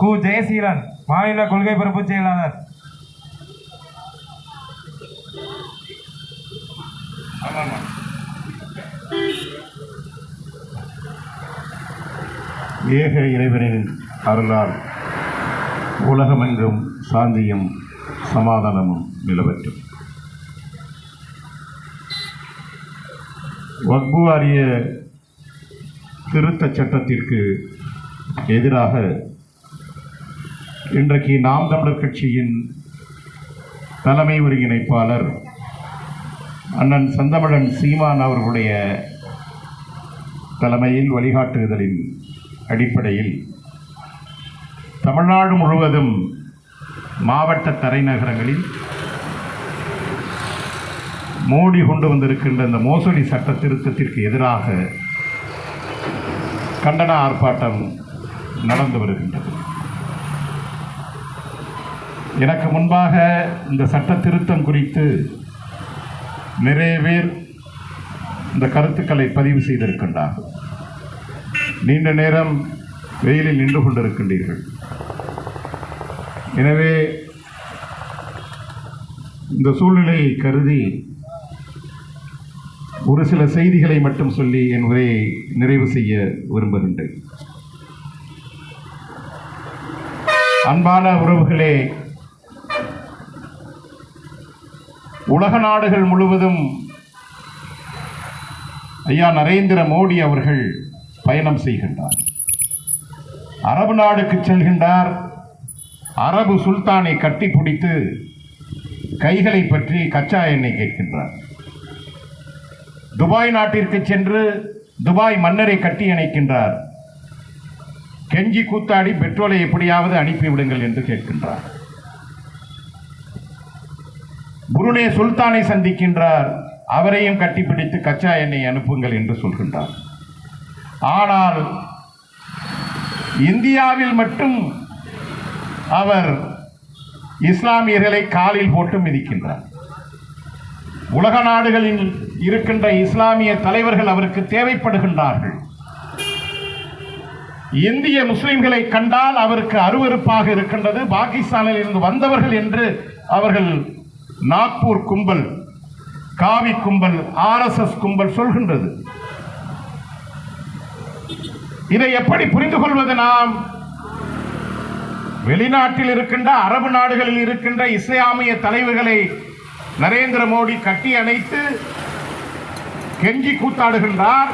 கு ஜெயசீலன் மாநில கொள்கை பரப்பு செயலாளர். ஏக இறைவனின் அருளால் உலகமெங்கும் சாந்தியும் சமாதானமும் நிலவற்றும். வக்பு வாரிய திருத்தச் சட்டத்திற்கு எதிராக இன்றைக்கு நாம் தமிழர் கட்சியின் தலைமை ஒருங்கிணைப்பாளர் அண்ணன் செந்தமிழன் சீமான் அவர்களுடைய தலைமையில் வழிகாட்டுதலின் அடிப்படையில் தமிழ்நாடு முழுவதும் மாவட்ட தலைநகரங்களில் மோடி கொண்டு வந்திருக்கின்ற இந்த மோசடி சட்ட திருத்தத்திற்கு எதிராக கண்டன ஆர்ப்பாட்டம் நடந்து வருகின்றது. எனக்கு முன்பாக இந்த சட்ட திருத்தம் குறித்து நிறைய பேர் இந்த கருத்துக்களை பதிவு செய்திருக்கின்றார்கள். நீண்ட நேரம் வெயிலில் நின்று கொண்டிருக்கின்றீர்கள். எனவே இந்த சூழ்நிலையை கருதி ஒரு சில செய்திகளை மட்டும் சொல்லி என் உரையை நிறைவு செய்ய விரும்புகின்றேன். அன்பான உறவுகளே உலக நாடுகள் முழுவதும் ஐயா நரேந்திர மோடி அவர்கள் பயணம் செய்கின்றார். அரபு நாடுக்கு செல்கின்றார். அரபு சுல்தானை கட்டி பிடித்து கைகளை பற்றி கச்சா எண்ணெய் கேட்கின்றார். துபாய் நாட்டிற்கு சென்று துபாய் மன்னரை கட்டி அணைக்கின்றார். கெஞ்சி கூத்தாடி பெட்ரோலை எப்படியாவது அனுப்பிவிடுங்கள் என்று கேட்கின்றார். புருனே சுல்தானை சந்திக்கின்றார். அவரையும் கட்டிப்பிடித்து கச்சா எண்ணெய் அனுப்புங்கள் என்று சொல்கின்றார். ஆனால் இந்தியாவில் மட்டும் அவர் இஸ்லாமியர்களை காலில் போட்டு மிதிக்கின்றார். உலக நாடுகளில் இருக்கின்ற இஸ்லாமிய தலைவர்கள் அவருக்கு தேவைப்படுகின்றார்கள். இந்திய முஸ்லிம்களை கண்டால் அவருக்கு அருவருப்பாக இருக்கின்றது. பாகிஸ்தானில் இருந்து வந்தவர்கள் என்று அவர்கள் நாக்பூர் கும்பல் காவி கும்பல் ஆர்எஸ்எஸ் கும்பல் சொல்கின்றது. இதை எப்படி புரிந்து கொள்வது நாம்? வெளிநாட்டில் இருக்கின்ற அரபு நாடுகளில் இருக்கின்ற இஸ்லாமிய தலைவர்களை நரேந்திர மோடி கட்டி அணைத்து கெஞ்சி கூத்தாடுகின்றார்.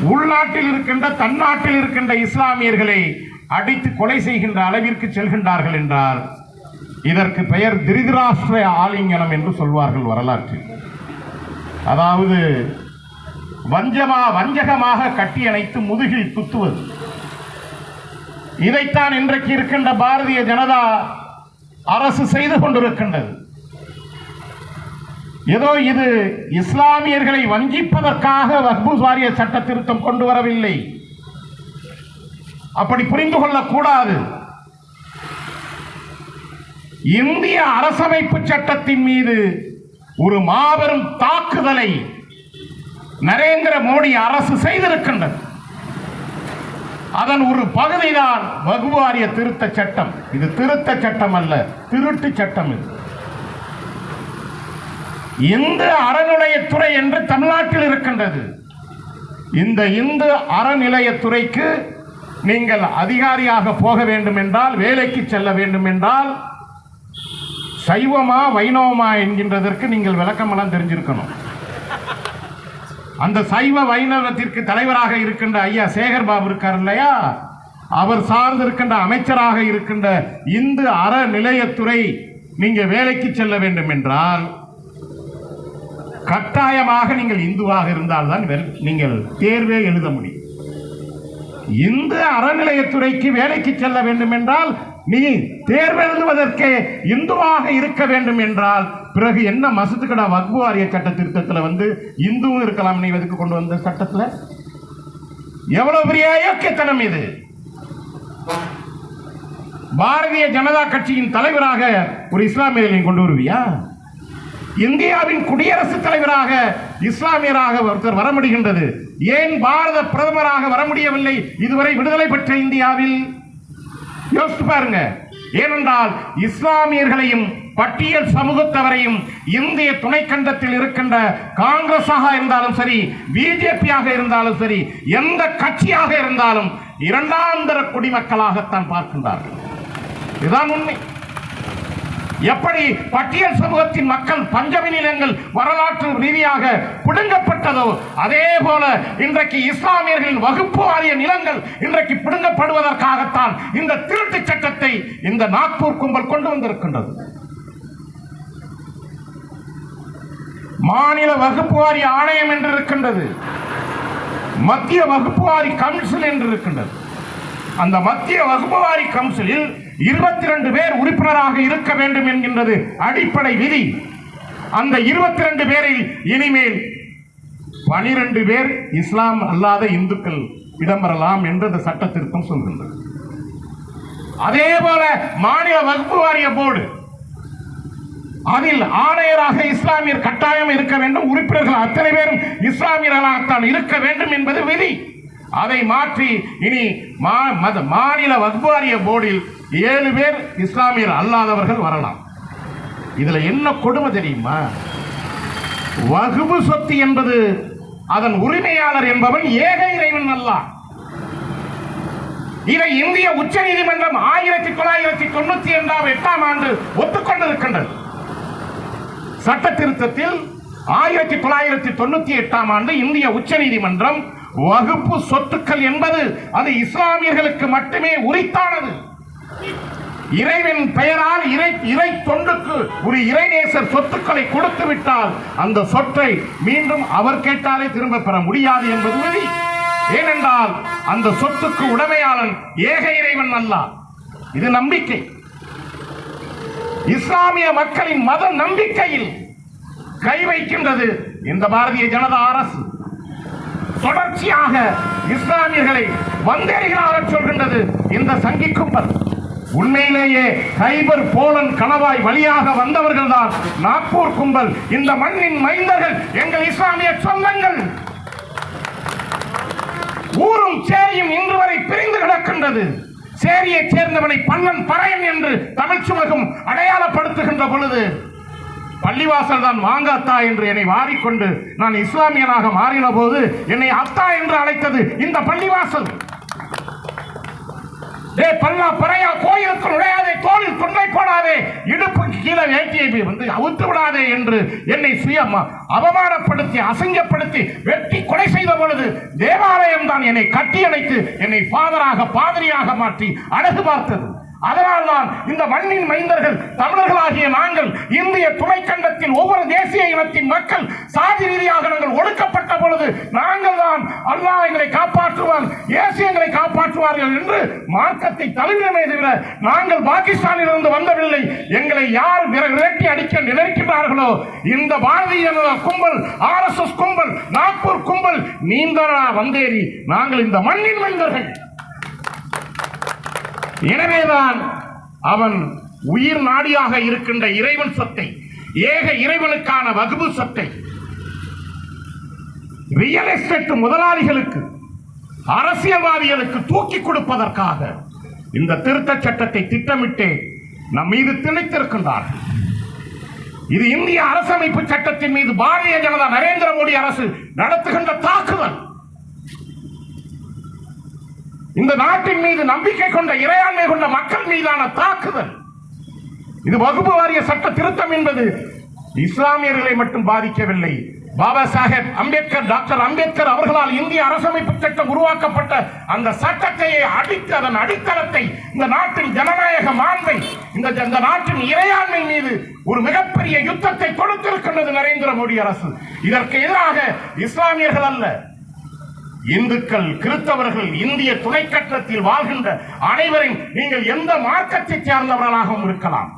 உள்நாட்டில் இருக்கின்ற தன்னாட்டில் இருக்கின்ற இஸ்லாமியர்களை அடித்து கொலை செய்கின்ற அளவிற்கு செல்கின்றார்கள் என்றால் இதற்கு பெயர் திருதராஷ்டிர ஆலிங்கனம் என்று சொல்வார்கள் வரலாற்றில். அதாவது வஞ்சமா வஞ்சகமாக கட்டி அணைத்து முதுகில் குத்துவது. இதைத்தான் இன்றைக்கு இருக்கின்ற பாரதிய ஜனதா அரசு செய்து கொண்டிருக்கின்றது. ஏதோ இது இஸ்லாமியர்களை வஞ்சிப்பதற்காக வக்பு வாரிய சட்ட திருத்தம் கொண்டு வரவில்லை. அப்படி புரிந்து கொள்ளக்கூடாது. இந்திய அரசமைப்பு சட்டத்தின் மீது ஒரு மாபெரும் தாக்குதலை நரேந்திர மோடி அரசு செய்திருக்கின்றது. அதன் ஒரு பகுதிதான் வகுவாரிய திருத்த சட்டம். இது திருத்த சட்டம் அல்ல திருட்டு சட்டம் இது. இந்து அறநிலையத்துறை என்று தமிழ்நாட்டில் இருக்கின்றது. இந்த இந்து அறநிலையத்துறைக்கு நீங்கள் அதிகாரியாக போக வேண்டும் என்றால் வேலைக்கு செல்ல வேண்டும் என்றால் சைவமா வைணவமா என்கின்றதற்கு நீங்கள் விளக்கமெல்லாம் தெரிஞ்சிருக்கணும். அந்த சைவ வைணவத்திற்கு தலைவராக இருக்கின்ற ஐயா சேகர் பாபு இருக்கார் இல்லையா? அவர் சார்ந்து இருக்கின்ற அமைச்சராக இருக்கின்ற இந்து அறநிலையத்துறை நீங்க வேலைக்கு செல்ல வேண்டும் என்றால் கட்டாயமாக நீங்கள் இந்துவாக இருந்தால்தான் வெல்- நீங்கள் தேர்வே எழுத முடியும். இந்து அறநிலையத்துறைக்கு வேலைக்கு செல்ல வேண்டும் என்றால் நீ தேர்வு எழுதுவதற்கு இந்துவாக இருக்க வேண்டும் என்றால் பிறகு என்ன மசத்துக்கடா வக்பு வாரிய சட்ட திருத்தத்தில் வந்து இந்துவும் இருக்கலாம் நீ எதுக்கு கொண்டு வந்த சட்டத்தில்? எவ்வளவு பெரிய அயோக்கியத்தனம் இது? பாரதிய ஜனதா கட்சியின் தலைவராக ஒரு இஸ்லாமியரை நீ கொண்டு வருவியா? இந்தியாவின் குடியரசுத் தலைவராக இஸ்லாமியராக ஒருத்தர் வர முடிகின்றது. ஏன் பாரத பிரதமராக வர முடியவில்லை? இதுவரை விடுதலை பெற்ற இந்தியாவில் யோசித்து பாருங்க. ஏனென்றால் இஸ்லாமியர்களையும் பட்டியல் சமூகத்தவரையும் இந்திய துணைக்கண்டத்தில் இருக்கின்ற காங்கிரஸாக இருந்தாலும் சரி பிஜேபியாக இருந்தாலும் சரி எந்த கட்சியாக இருந்தாலும் இரண்டாம் தர குடிமக்களாகத்தான் பார்க்கின்றார்கள். இதுதான் உண்மை. எப்படி பட்டியல் சமூகத்தின் மக்கள் பஞ்சமி நிலங்கள் வரலாற்று ரீதியாக பிடுங்கப்பட்டதோ அதே போல இன்றைக்கு இஸ்லாமியர்களின் வகுப்பு வாரிய நிலங்கள் இன்றைக்கு பிடுங்கப்படுவதற்காகத்தான் இந்த திருட்டு சட்டத்தை இந்த நாக்பூர் கும்பல் கொண்டு வந்திருக்கின்றது. மாநில வகுப்பு வாரிய ஆணையம் என்று இருக்கின்றது மத்திய வகுப்பு வாரி கவுன்சில் என்று இருக்கின்றது அந்த மத்திய வகுப்புவாரி கவுன்சிலில் இருபத்தி ரெண்டு பேர் உறுப்பினராக இருக்க வேண்டும் என்கின்றது அடிப்படை விதி. அந்த இருபத்தி ரெண்டு பேரில் இனிமேல் பனிரெண்டு பேர் இஸ்லாம் அல்லாத இந்துக்கள் இடம்பெறலாம் என்று அந்த சட்ட திருத்தம் சொல்கின்றது. அதே போல மாநில வகுப்பு வாரிய போர்டு. அதில் ஆணையராக இஸ்லாமியர் கட்டாயம் இருக்க வேண்டும் உறுப்பினர்கள் அத்தனை பேரும் இஸ்லாமியர்களாகத்தான் இருக்க வேண்டும் என்பது விதி. அதை மாற்றி இனி மா- மத- மாநில வக்பாரிய போர்டில் ஏழு பேர் இஸ்லாமியர் அல்லாதவர்கள் வரலாம். இதுல என்ன கொடுமை தெரியுமா? வகுப்பு சொத்து என்பது அதன் உரிமையாளர் என்பவன் ஏக இறைவன் அல்ல. இதை இந்திய உச்ச நீதிமன்றம் ஆயிரத்தி தொள்ளாயிரத்தி தொண்ணூத்தி இரண்டாம் எட்டாம் ஆண்டு ஒத்துக்கொண்டிருக்கின்றது. சட்ட திருத்தத்தில் ஆயிரத்தி தொள்ளாயிரத்தி தொண்ணூத்தி எட்டாம் ஆண்டு இந்திய உச்ச நீதிமன்றம் வகுப்பு சொத்துக்கள் என்பது அது இஸ்லாமியர்களுக்கு மட்டுமே உரித்தானது. இறைவன் பெயரால் இறை இறை தொண்டுக்கு ஒரு இறைநேசர் சொத்துக்களை கொடுத்து விட்டால் அந்த சொற்றை மீண்டும் அவர் கேட்டாலே திரும்ப பெற முடியாது என்பது விதி ஏனென்றால் அந்த சொத்துக்கு உடமையாளன் ஏக இறைவன் அல்ல. இது நம்பிக்கை. இஸ்லாமிய மக்களின் மத நம்பிக்கையில் கை வைக்கின்றது இந்த பாரதிய ஜனதா அரசு. தொடர்ச்சியாக இஸ்லாமியர்களை வந்தேறிகளாக சொல்கின்றது இந்த சங்கி கும்பல் உண்மையிலேயே கைபர் போலன் கணவாய் வழியாக வந்தவர்கள் தான் நாக்பூர் கும்பல். இந்த மண்ணின் மைந்தர்கள் எங்கள் இஸ்லாமிய சொந்தங்கள். ஊரும் சேரியும் இன்று வரை பிரிந்து கிடக்கின்றது. சேரியைச் சேர்ந்தவனை பல்லன் பறையன் என்று தமிழ் சுமகம் அடையாளப்படுத்துகின்ற பொழுது பள்ளிவாசல் தான் வாங்க அத்தா என்று என்னை வாரிக்கொண்டு நான் இஸ்லாமியனாக மாறின போது என்னை அத்தா என்று அழைத்தது இந்த பள்ளிவாசல். டே பல்லா பறையா கோயிலுக்கு நுழையாதே தோளில் துண்டை போடாதே இடுப்புக்கு கீழே வேட்டியை வந்து அவுத்து விடாதே என்று என்னை சுய அவமானப்படுத்தி அசிங்கப்படுத்தி வெட்டி கொலை செய்த பொழுது தேவாலயம் தான் என்னை கட்டி அணைத்து என்னை ஃபாதராக பாதிரியாக மாற்றி அழகு பார்த்தது. அதனால் தான் இந்த மண்ணின் மைந்தர்கள் தமிழர்களாகிய நாங்கள் இந்திய துணைக்கண்டத்தில் ஒவ்வொரு தேசிய இனத்தின் மக்கள் சாதி ரீதியாக நாங்கள் ஒடுக்கப்பட்ட பொழுது நாங்கள் தான் அல்லாஹ் எங்களை காப்பாற்றுவார் இயேசு எங்களை காப்பாற்றுவார்கள் என்று மார்க்கத்தை தழுவினமே தவிர நாங்கள் பாகிஸ்தானில் இருந்து வந்தவில்லை. எங்களை யார் விரட்டி அடிக்க நினைக்கிறார்களோ இந்த பாரதிய கும்பல் ஆர்எஸ்எஸ் கும்பல் நாக்பூர் கும்பல் நீந்தரா வந்தேறி நாங்கள் இந்த மண்ணின் மைந்தர்கள். எனவேதான் அவன் உயிர் நாடியாக இருக்கின்ற இறைவன் சத்தை ஏக இறைவனுக்கான வகுப்பு சத்தை ரியல் எஸ்டேட் முதலாளிகளுக்கு அரசியல்வாதிகளுக்கு தூக்கி கொடுப்பதற்காக இந்த திருத்தச் சட்டத்தை திட்டமிட்டு நம் மீது திணித்திருக்கின்றார்கள். இது இந்திய அரசமைப்பு சட்டத்தின் மீது பாரதிய ஜனதா நரேந்திர மோடி அரசு நடத்துகின்ற தாக்குதல். இந்த நாட்டின் மீது நம்பிக்கை கொண்ட இறையாண்மை கொண்ட மக்கள் மீதான தாக்குதல். இது வகுப்பு வாரிய சட்ட திருத்தம் என்பது இஸ்லாமியர்களை மட்டும் பாதிக்கவில்லை. பாபா சாஹேப் அம்பேத்கர் டாக்டர் அம்பேத்கர் அவர்களால் இந்திய அரசமைப்பு சட்டம் உருவாக்கப்பட்ட அந்த சட்டத்தையே அடித்து அதன் அடித்தளத்தை இந்த நாட்டின் ஜனநாயக மாண்பை இந்த இந்த நாட்டின் இறையாண்மை மீது ஒரு மிகப்பெரிய யுத்தத்தை கொடுத்திருக்கின்றது நரேந்திர மோடி அரசு. இதற்கு எதிராக இஸ்லாமியர்கள் அல்ல இந்துக்கள் கிறிஸ்தவர்கள் இந்திய துணைக்கட்டத்தில் வாழ்கின்ற அனைவரையும் நீங்கள் எந்த மார்க்கத்தை சார்ந்தவர்களாகவும் இருக்கலாம்.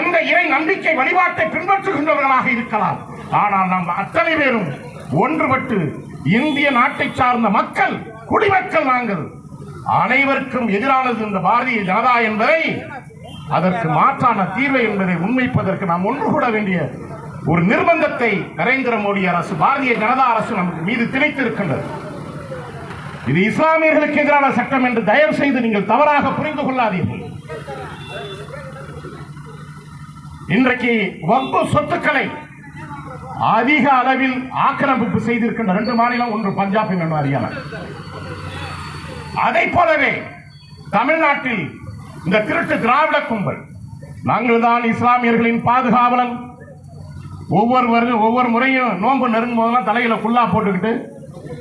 எந்த இறை நம்பிக்கை வழிபாட்டை பின்பற்றுகின்றவர்களாக இருக்கலாம். ஆனால் நாம் அத்தனை பேரும் ஒன்றுபட்டு இந்திய நாட்டை சார்ந்த மக்கள் குடிமக்கள் நாங்கள். அனைவருக்கும் எதிரானது இந்த பாரதிய ஜனதா என்பதை அதற்கு மாற்றான தீர்வை என்பதை உண்மைப்பதற்கு நாம் ஒன்று கூட வேண்டிய ஒரு நிர்பந்தத்தை நரேந்திர மோடி அரசு பாரதிய ஜனதா அரசு நமக்கு மீது திணித்திருக்கின்றது. இது இஸ்லாமியர்களுக்கு எதிரான சட்டம் என்று தயவு செய்து நீங்கள் தவறாக புரிந்து கொள்ளாதீர்கள். இன்றைக்கு வம்பு சொத்துக்களை அதிக அளவில் ஆக்கிரமிப்பு செய்திருக்கின்ற ரெண்டு மாநிலம் ஒன்று பஞ்சாப் இன்னொன்று ஹரியானா. அதை போலவே தமிழ்நாட்டில் இந்த திருட்டு திராவிட கும்பல் நாங்கள் தான் இஸ்லாமியர்களின் பாதுகாவலன். ஒவ்வொருவரும் ஒவ்வொரு முறையும் நோன்பு நெருங்கும் போதெல்லாம் தலையில குல்லா போட்டுக்கிட்டு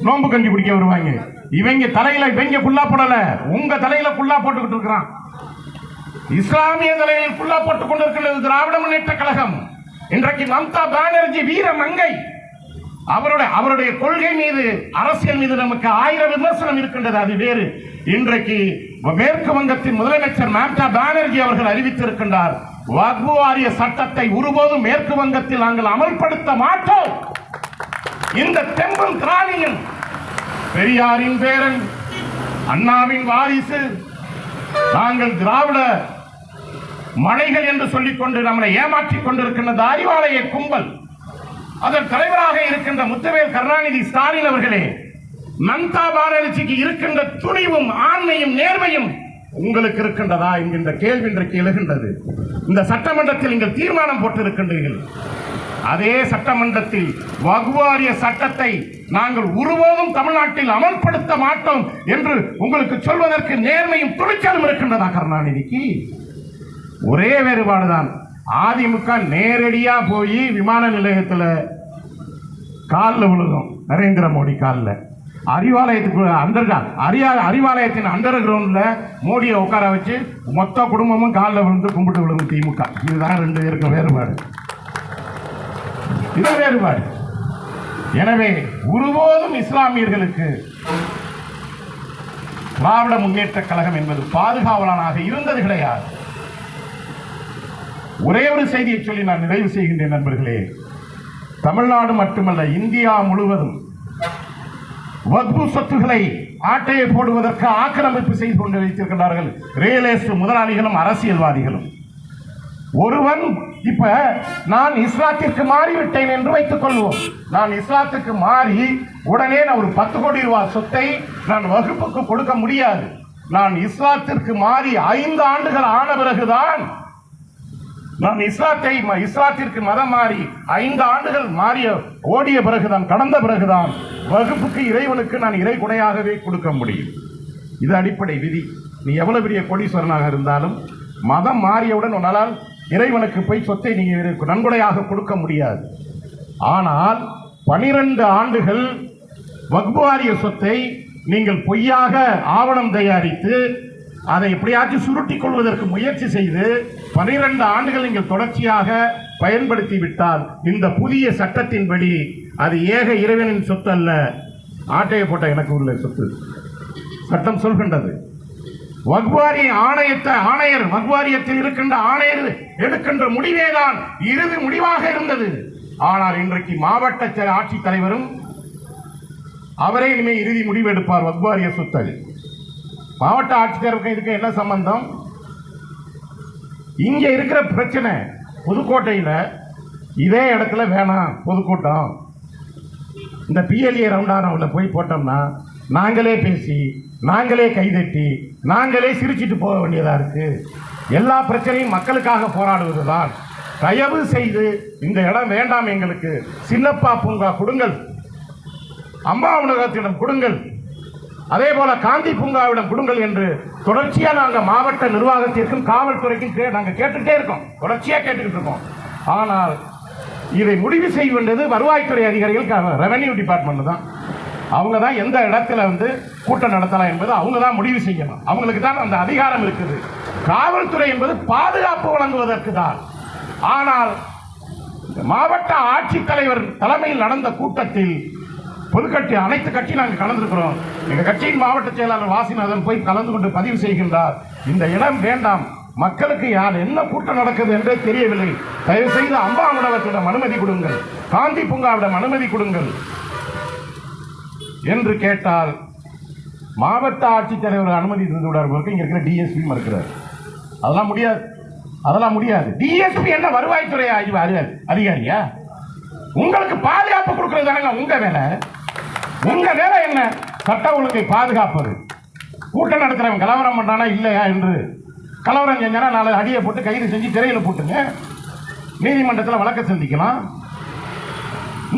நோன்பு கஞ்சி குடிக்க வருவாங்க. இவங்க தலையில இவங்க புல்லா போடல. உங்க தலையில புல்லா போட்டுக்கிட்டு இருக்கிறான். இஸ்லாமிய தலையில் புல்லா போட்டுக் கொண்டிருக்கிறது திராவிட முன்னேற்ற கழகம். இன்றைக்கு மம்தா பானர்ஜி வீர மங்கை. அவருடைய அவருடைய கொள்கை மீது அரசியல் மீது நமக்கு ஆயிரம் விமர்சனம் இருக்கின்றது. அது வேறு. இன்றைக்கு மேற்கு வங்கத்தின் முதலமைச்சர் மம்தா பானர்ஜி அவர்கள் அறிவித்திருக்கின்றார் வக்பு வாரிய சட்டத்தை ஒருபோதும் மேற்கு வங்கத்தில் நாங்கள் அமல்படுத்த மாட்டோம். இந்த தெம்பும் திராணியின் பெரியாரின் பேரன் அண்ணாவின் வாரிசு. நாங்கள் திராவிட மலைகள் என்று சொல்லிக்கொண்டு நம்மளை ஏமாற்றிக் கொண்டிருக்கின்ற அறிவாலய கும்பல் அதன் தலைவராக இருக்கின்ற முத்தவேல் கருணாநிதி ஸ்டாலின் அவர்களே மம்தா பானர்ஜிக்கு இருக்கின்ற துணிவும் ஆண்மையும் நேர்மையும் உங்களுக்கு இருக்கின்றதா என்கின்ற கேள்வி இன்றைக்கு எழுகின்றது. இந்த சட்டமன்றத்தில் நீங்கள் தீர்மானம் போட்டிருக்கின்றீர்கள். அதே சட்டமன்றத்தில் வகுவாரிய சட்டத்தை நாங்கள் ஒருபோதும் தமிழ்நாட்டில் அமல்படுத்த மாட்டோம் என்று உங்களுக்கு சொல்வதற்கு நேர்மையும் துணிச்சலும் இருக்கின்றதா கருணாநிதிக்கு? ஒரே வேறுபாடுதான் அதிமுக நேரடியா போய் விமான நிலையத்தில் காலில் விழுகும். நரேந்திர மோடி காலில். அறிவாலயத்துக்கு அண்டர் அறியா அறிவாலயத்தின் அண்டர் கிரவுண்டில் மோடியை உட்கார வச்சு மொத்த குடும்பமும் காலில் விழுந்து கும்பிட்டு விழுகும் திமுக. இதுதான் ரெண்டு பேருக்கு வேறுபாடு. இது வேறுபாடு எனவே ஒருபோதும் இஸ்லாமியர்களுக்கு திராவிட முன்னேற்ற கழகம் என்பது பாதுகாவலனாக இருந்தது கிடையாது. ஒரே ஒரு செய்தியை சொல்லி நான் நிறைவு செய்கின்றேன் நண்பர்களே. தமிழ்நாடு மட்டுமல்ல இந்தியா முழுவதும் வக்பு சொத்துக்களை ஆட்டையை போடுவதற்கு ஆக்கிரமிப்பு செய்து கொண்டு வைத்திருக்கிறார்கள் ரியல் எஸ்டேட் முதலாளிகளும் அரசியல்வாதிகளும். ஒருவன் இப்ப நான் இஸ்லாத்திற்கு மாறிவிட்டேன் என்று வைத்துக் கொள்வோம். நான் இஸ்லாத்துக்கு மாறி உடனே நான் ஒரு பத்து கோடி ரூபாய் சொத்தை நான் வகுப்புக்கு கொடுக்க முடியாது. நான் இஸ்லாத்திற்கு மாறி ஐந்து ஆண்டுகள் ஆன பிறகுதான் நான் இஸ்லாத்தை ம- இஸ்லாத்திற்கு மதம் மாறி ஐந்து ஆண்டுகள் மாறிய ஓடிய பிறகுதான் கடந்த பிறகுதான் வகுப்புக்கு இறைவனுக்கு நான் இறை குணையாகவே கொடுக்க முடியும். இது அடிப்படை விதி. நீ எவ்வளவு பெரிய கோடீஸ்வரனாக இருந்தாலும் மதம் மாறியவுடன் உன்னால் இறைவனுக்கு போய் சொத்தை நீங்கள் நன்கொடையாக கொடுக்க முடியாது. ஆனால் பனிரெண்டு ஆண்டுகள் வக்புவாரிய சொத்தை நீங்கள் பொய்யாக ஆவணம் தயாரித்து அதை எப்படியாச்சும் சுருட்டிக் கொள்வதற்கு முயற்சி செய்து பனிரெண்டு ஆண்டுகள் நீங்கள் தொடர்ச்சியாக பயன்படுத்தி விட்டால் இந்த புதிய சட்டத்தின்படி அது ஏக இறைவனின் சொத்து அல்ல ஆட்டையை போட்ட எனக்கு உள்ள சொத்து. சட்டம் சொல்கின்றது. வக்வாரி ஆணையத்தை ஆணையர் வக்வாரியத்தில் இருக்கின்ற ஆணையர் எடுக்கின்ற முடிவேதான் இறுதி முடிவாக இருந்தது. ஆனால் இன்றைக்கு மாவட்ட ஆட்சித் தலைவரும் அவரே இனிமே இறுதி முடிவு எடுப்பார் வக்வாரிய சொத்தல் மாவட்ட ஆட்சித்தலைவருக்கு இதுக்கு என்ன சம்பந்தம்? இங்க இருக்கிற பிரச்சனை புதுக்கோட்டையில் இதே இடத்துல வேணாம் பொதுக்கூட்டம். இந்த பிஎல்ஏ ரவுண்டானாவில் போய் போட்டோம்னா நாங்களே பேசி நாங்களே கைதட்டி நாங்களே சிரிச்சிட்டு போக வேண்டியதாக இருக்கு. எல்லா பிரச்சனையும் மக்களுக்காக போராடுவது தான் தயவு செய்து இந்த இடம் வேண்டாம் எங்களுக்கு. சின்னப்பா பூங்கா கொடுங்கள். அம்மா உணவகத்திடம் கொடுங்கள். அதே போல காந்தி பூங்காவிடம் கொடுங்கள் என்று தொடர்ச்சியாக நாங்கள் மாவட்ட நிர்வாகத்திற்கும் காவல்துறைக்கும் கே- கேட்டுகிட்டே இருக்கோம். தொடர்ச்சியாக கேட்டுக்கிட்டு இருக்கோம். ஆனால் இதை முடிவு செய்ய வேண்டியது வருவாய்த்துறை அதிகாரிகள் ரெவென்யூ டிபார்ட்மெண்ட் தான். அவங்க தான் எந்த இடத்துல வந்து கூட்டம் நடத்தலாம் என்பது அவங்க தான் முடிவு செய்யணும். அவங்களுக்கு தான் அந்த அதிகாரம் இருக்குது. காவல்துறை என்பது பாதுகாப்பு வழங்குவதற்கு தான். ஆனால் இந்த மாவட்ட ஆட்சித்தலைவர் தலைமையில் நடந்த கூட்டத்தில் பொதுக்கட்சி அனைத்து கட்சி நாங்கள் கலந்துருக்கிறோம். எங்கள் கட்சியின் மாவட்ட செயலாளர் வாசிநாதன் போய் கலந்து கொண்டு பதிவு செய்கின்றார். இந்த இடம் வேண்டாம். மக்களுக்கு யார் என்ன கூட்டம் நடக்குது என்றே தெரியவில்லை. தயவு செய்து அம்பா உணவத்திடம் அனுமதி கொடுங்கள். காந்தி பூங்காவிடம் அனுமதி கொடுங்கள். என்று கேட்டால் மாவட்ட ஆட்சித்தலைவர் அனுமதி தந்து விடார் இங்கே இருக்கிற டிஎஸ்பி மறுக்கிறார். அதெல்லாம் முடியாது. அதெல்லாம் முடியாது. டிஎஸ்பி என்ன வருவாய்த்துறை அதிகாரியா? உங்களுக்கு பாதுகாப்பு கொடுக்கறது தானங்க உங்க வேலை. உங்க வேலை என்ன? சட்ட ஒழுங்கை பாதுகாப்பது. கூட்டம் நடத்துறவன் கலவரம் பண்ணானா இல்லையா என்று. கலவரம் செஞ்சானா நாலு அடியை போட்டு கைது செஞ்சு திரையில் போட்டுங்க. நீதிமன்றத்தில் வழக்கு சந்திக்கலாம்.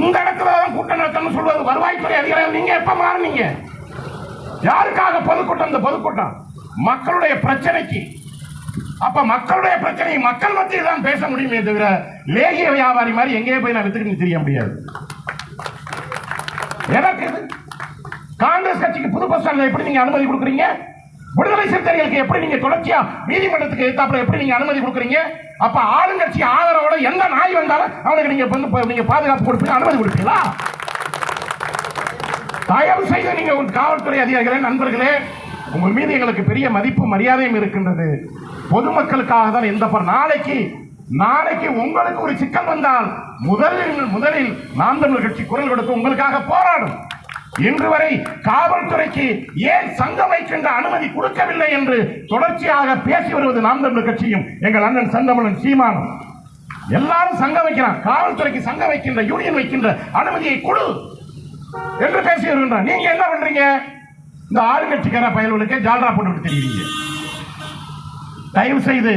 இந்த இடத்துல தான் கூட்டம் நடத்தணும்னு சொல்வது வருவாய்த்துறை அதிகாரிகள் நீங்க எப்ப மாறுனீங்க? யாருக்காக பொதுக்கூட்டம்? இந்த பொதுக்கூட்டம் மக்களுடைய பிரச்சனைக்கு. அப்ப மக்களுடைய பிரச்சனை மக்கள் மத்தியில் தான் பேச முடியுமே தவிர லேகிய வியாபாரி மாதிரி எங்கேயே போய் நான் வித்துக்கிட்டு தெரிய முடியாது. எனக்கு காங்கிரஸ் கட்சிக்கு புது பஸ் ஸ்டாண்ட்ல எப்படி நீங்க அனுமதி கொடுக்குறீங்க? விடுதலை சிறுத்தைகளுக்கு எப்படி நீங்க தொடர்ச்சியா நீதிமன்றத்துக்கு எதிர்த்தாப்புல எப்படி நீங்க அனுமதி கொடுக்குறீங்க? அப்ப ஆளுங்கட்சி ஆதரவோட எந்த நாய் வந்தாலும் அவனுக்கு நீங்க வந்து நீங்க பாதுகாப்பு கொடுப்பீங்க அனுமதி கொடுப்பீங்களா? தயவு செய்து நீங்க உங்க காவல்துறை அதிகாரிகளே நண்பர்களே உங்கள் மீது எங்களுக்கு பெரிய மதிப்பு மரியாதையும் இருக்கின்றது. பொதுமக்களுக்காக தான் எந்த நாளைக்கு நாளைக்கு உங்களுக்கு ஒரு சிக்கல் வந்தால் முதலில் முதலில் நாம் தமிழர் கட்சி குரல் கொடுத்து உங்களுக்காக போராடும். இன்று வரை காவல்துறைக்கு ஏன் சங்கம் வைக்கின்ற அனுமதி கொடுக்கவில்லை என்று தொடர்ச்சியாக பேசி வருவது நாம் தமிழர் கட்சியும் எங்கள் அண்ணன் சந்தமணன் சீமானும் எல்லாரும் சங்கம் வைக்கிறான். காவல்துறைக்கு சங்கம் வைக்கின்ற யூனியன் வைக்கின்ற அனுமதியை கொடு என்று பேசி வருகின்றான். நீங்க என்ன பண்றீங்க? இந்த ஆளுங்கட்சிக்கார பயல்களுக்கு ஜால்ரா போட்டு தெரியுங்க தயவு செய்து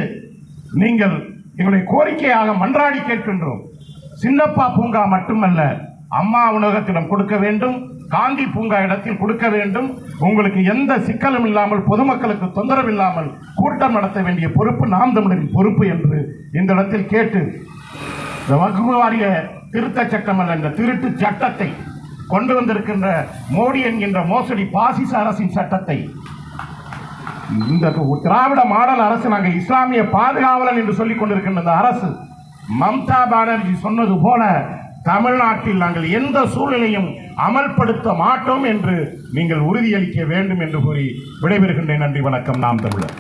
நீங்கள் எங்களுடைய கோரிக்கையாக மன்றாடி கேட்கின்றோம். சின்னப்பா பூங்கா மட்டுமல்ல அம்மா உணவகத்திடம் கொடுக்க வேண்டும். காந்தி பூங்கா இடத்தில் கொடுக்க வேண்டும். உங்களுக்கு எந்த சிக்கலும் இல்லாமல் பொதுமக்களுக்கு தொந்தரவு இல்லாமல் கூட்டம் நடத்த வேண்டிய பொறுப்பு நாம் தமிழரின் பொறுப்பு என்று இந்த இடத்தில் கேட்டு இந்த வகுப்பு வாரிய திருத்த சட்டம் அல்ல இந்த திருட்டு சட்டத்தை கொண்டு வந்திருக்கின்ற மோடி என்கின்ற மோசடி பாசிச அரசின் சட்டத்தை. இந்த திராவிட மாடல் அரசு நாங்கள் இஸ்லாமிய பாதுகாவலன் என்று சொல்லிக் கொண்டிருக்கின்ற இந்த அரசு மம்தா பானர்ஜி சொன்னது போல தமிழ்நாட்டில் நாங்கள் எந்த சூழ்நிலையும் அமல்படுத்த மாட்டோம் என்று நீங்கள் உறுதியளிக்க வேண்டும் என்று கூறி விடைபெறுகின்றேன். நன்றி வணக்கம். நாம் தமிழர்.